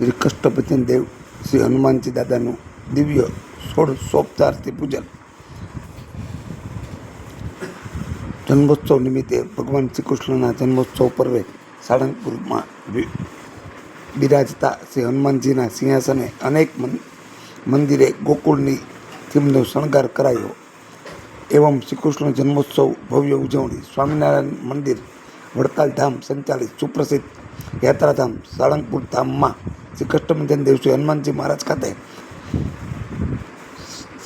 શ્રી કષ્ટભજન દેવ શ્રી હનુમાનજી દાદાનું દિવ્ય સોળ સોપચારથી પૂજન. જન્મોત્સવ નિમિત્તે ભગવાન શ્રી કૃષ્ણના જન્મોત્સવ પર્વે સાળંગપુરમાં બિરાજતા શ્રી હનુમાનજીના સિંહાસને અનેક મંદિરે ગોકુળની થીમનો શણગાર કરાયો. એવમ શ્રી કૃષ્ણ જન્મોત્સવ ભવ્ય ઉજવણી સ્વામિનારાયણ મંદિર વડતાલ ધામ સંચાલિત સુપ્રસિદ્ધ યાત્રાધામ સાળંગપુર ધામમાં શ્રી કષ્ટભંજન દેવ શ્રી હનુમાનજી મહારાજ ખાતે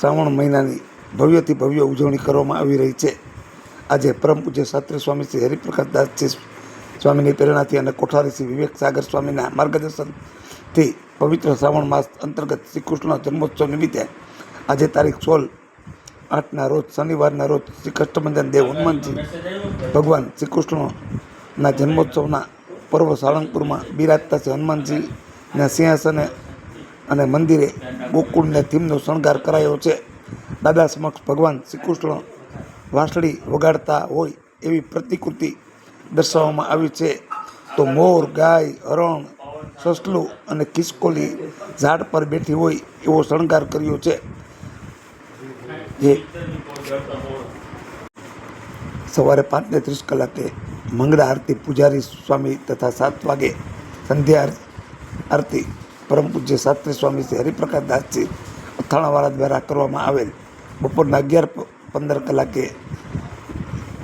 શ્રાવણ મહિનાની ભવ્યથી ભવ્ય ઉજવણી કરવામાં આવી રહી છે. આજે પરમ પૂજ્ય શાસ્ત્રી સ્વામી શ્રી હરિપ્રકાશ દાસજી સ્વામીની પ્રેરણાથી અને કોઠારી શ્રી વિવેક સાગર સ્વામીના માર્ગદર્શનથી પવિત્ર શ્રાવણ માસ અંતર્ગત શ્રી કૃષ્ણ જન્મોત્સવ નિમિત્તે આજે તારીખ સોળ આઠના રોજ, શનિવારના રોજ શ્રી કષ્ટભંજન દેવ હનુમાનજી ભગવાન શ્રી કૃષ્ણના જન્મોત્સવના પર્વ સાળંગપુરમાં બિરાજતા છે. હનુમાનજીના સિંહાસને અને મંદિરે ગોકુળને થીમનો શણગાર કરાયો છે. દાદા સમક્ષ ભગવાન શ્રી કૃષ્ણ વાંસળી વગાડતા હોય એવી પ્રતિકૃતિ દર્શાવવામાં આવી છે. તો મોર, ગાય, હરણ, સસલું અને ખિસકોલી ઝાડ પર બેઠી હોય એવો શણગાર કર્યો છે. જે સવારે પાંચને ત્રીસ કલાકે મંગળા આરતી, પૂજારી સ્વામી તથા સાત વાગે સંધ્યા આરતી પરમ પૂજ્ય શાસ્ત્રી સ્વામી શ્રી હરિપ્રકાશ દાસજી અથાણાવાળા દ્વારા કરવામાં આવેલ. બપોરના અગિયાર પંદર કલાકે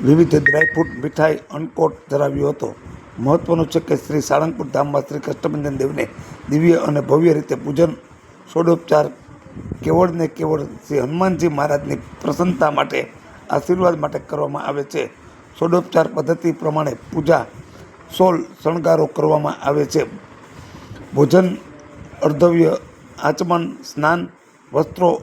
વિવિધ ડ્રાયફ્રૂટ મીઠાઈ, અન્નકોટ ધરાવ્યો હતો. મહત્વનું છે કે શ્રી સાળંગપુર ધામમાં શ્રી કૃષ્ણબંધન દેવને દિવ્ય અને ભવ્ય રીતે પૂજન, ષોડોપચાર કેવળ ને કેવળ શ્રી હનુમાનજી મહારાજની પ્રસન્નતા માટે, આશીર્વાદ માટે કરવામાં આવે છે. ષોડોપચાર પદ્ધતિ પ્રમાણે પૂજા, સોલ શણગારો કરવામાં આવે છે. ભોજન, અર્ધવ્ય, આચમન, સ્નાન, વસ્ત્રો